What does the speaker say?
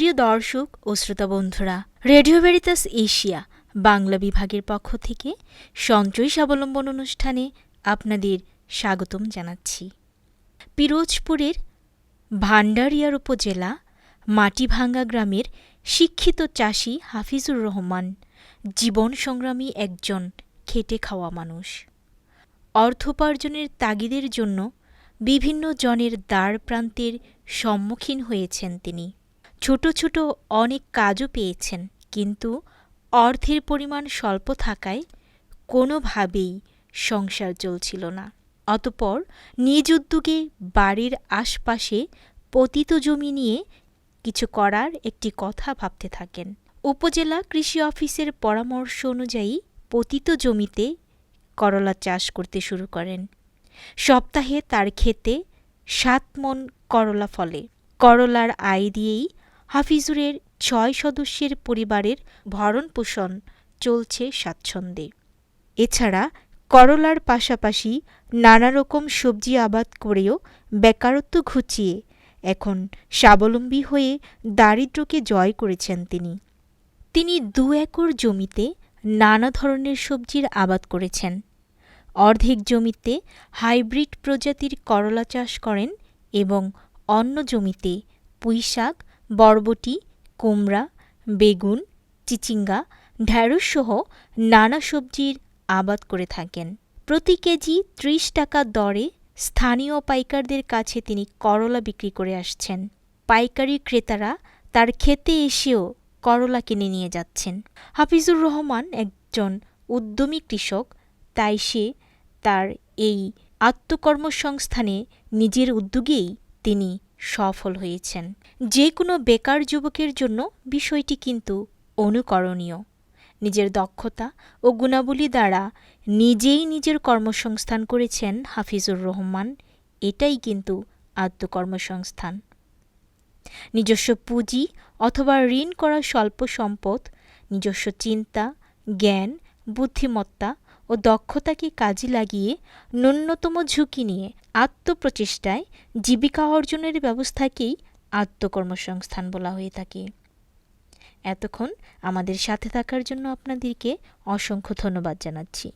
প্রিয় দর্শক ও শ্রোতা বন্ধুরা, রেডিও ভেরিতাস এশিয়া বাংলা বিভাগের পক্ষ থেকে সঞ্চয় স্বাবলম্বন অনুষ্ঠানে আপনাদের স্বাগতম জানাচ্ছি। পিরোজপুরের ভান্ডারিয়ার উপজেলা মাটিভাঙ্গা গ্রামের শিক্ষিত চাষি হাফিজুর রহমান জীবন সংগ্রামী একজন খেটে খাওয়া মানুষ। অর্থোপার্জনের তাগিদের জন্য বিভিন্ন জনের দ্বার প্রান্তের সম্মুখীন হয়েছেন তিনি। ছোট ছোট অনেক কাজও পেয়েছেন, কিন্তু অর্থের পরিমাণ স্বল্প থাকায় কোনোভাবেই সংসার চলছিল না। অতপর নিজ উদ্যোগে বাড়ির আশপাশে পতিত জমি নিয়ে কিছু করার একটি কথা ভাবতে থাকেন। উপজেলা কৃষি অফিসের পরামর্শ অনুযায়ী পতিত জমিতে করলা চাষ করতে শুরু করেন। সপ্তাহে তার ক্ষেতে সাত মন করলা ফলে। করলার আয় দিয়েই হাফিজুরের ছয় সদস্যের পরিবারের ভরণ পোষণ চলছে স্বাচ্ছন্দ্যে। এছাড়া করলার পাশাপাশি নানা রকম সবজি আবাদ করেও বেকারত্ব ঘুচিয়ে এখন স্বাবলম্বী হয়ে দারিদ্র্যকে জয় করেছেন তিনি। তিনি দু একর জমিতে নানা ধরনের সবজির আবাদ করেছেন। অর্ধেক জমিতে হাইব্রিড প্রজাতির করলা চাষ করেন এবং অন্য জমিতে পুঁইশাক বরবটি, কুমড়া, বেগুন, চিচিঙ্গা, ঢ্যাঁড়সসহ নানা সবজির আবাদ করে থাকেন। প্রতি কেজি ত্রিশ টাকা দরে স্থানীয় পাইকারদের কাছে তিনি করলা বিক্রি করে আসছেন। পাইকারি ক্রেতারা তার খেতে এসেও করলা কিনে নিয়ে যাচ্ছেন। হাফিজুর রহমান একজন উদ্যমী কৃষক, তাই সে তার এই আত্মকর্মসংস্থানে নিজের উদ্যোগেই তিনি সফল হয়েছেন। যে কোনো বেকার যুবকের জন্য বিষয়টি কিন্তু অনুকরণীয়। নিজের দক্ষতা ও গুণাবলী দ্বারা নিজেই নিজের কর্মসংস্থান করেছেন হাফিজুর রহমান। এটাই কিন্তু আত্মকর্মসংস্থান। নিজস্ব পুঁজি অথবা ঋণ করা স্বল্প সম্পদ, নিজস্ব চিন্তা, জ্ঞান, বুদ্ধিমত্তা ও দক্ষতাকে কাজে লাগিয়ে ন্যূনতম ঝুঁকি নিয়ে আত্মপ্রচেষ্টায় জীবিকা অর্জনের ব্যবস্থাকেই আত্মকর্মসংস্থান বলা হয়ে থাকে। এতক্ষণ আমাদের সাথে থাকার জন্য আপনাদেরকে অসংখ্য ধন্যবাদ জানাচ্ছি।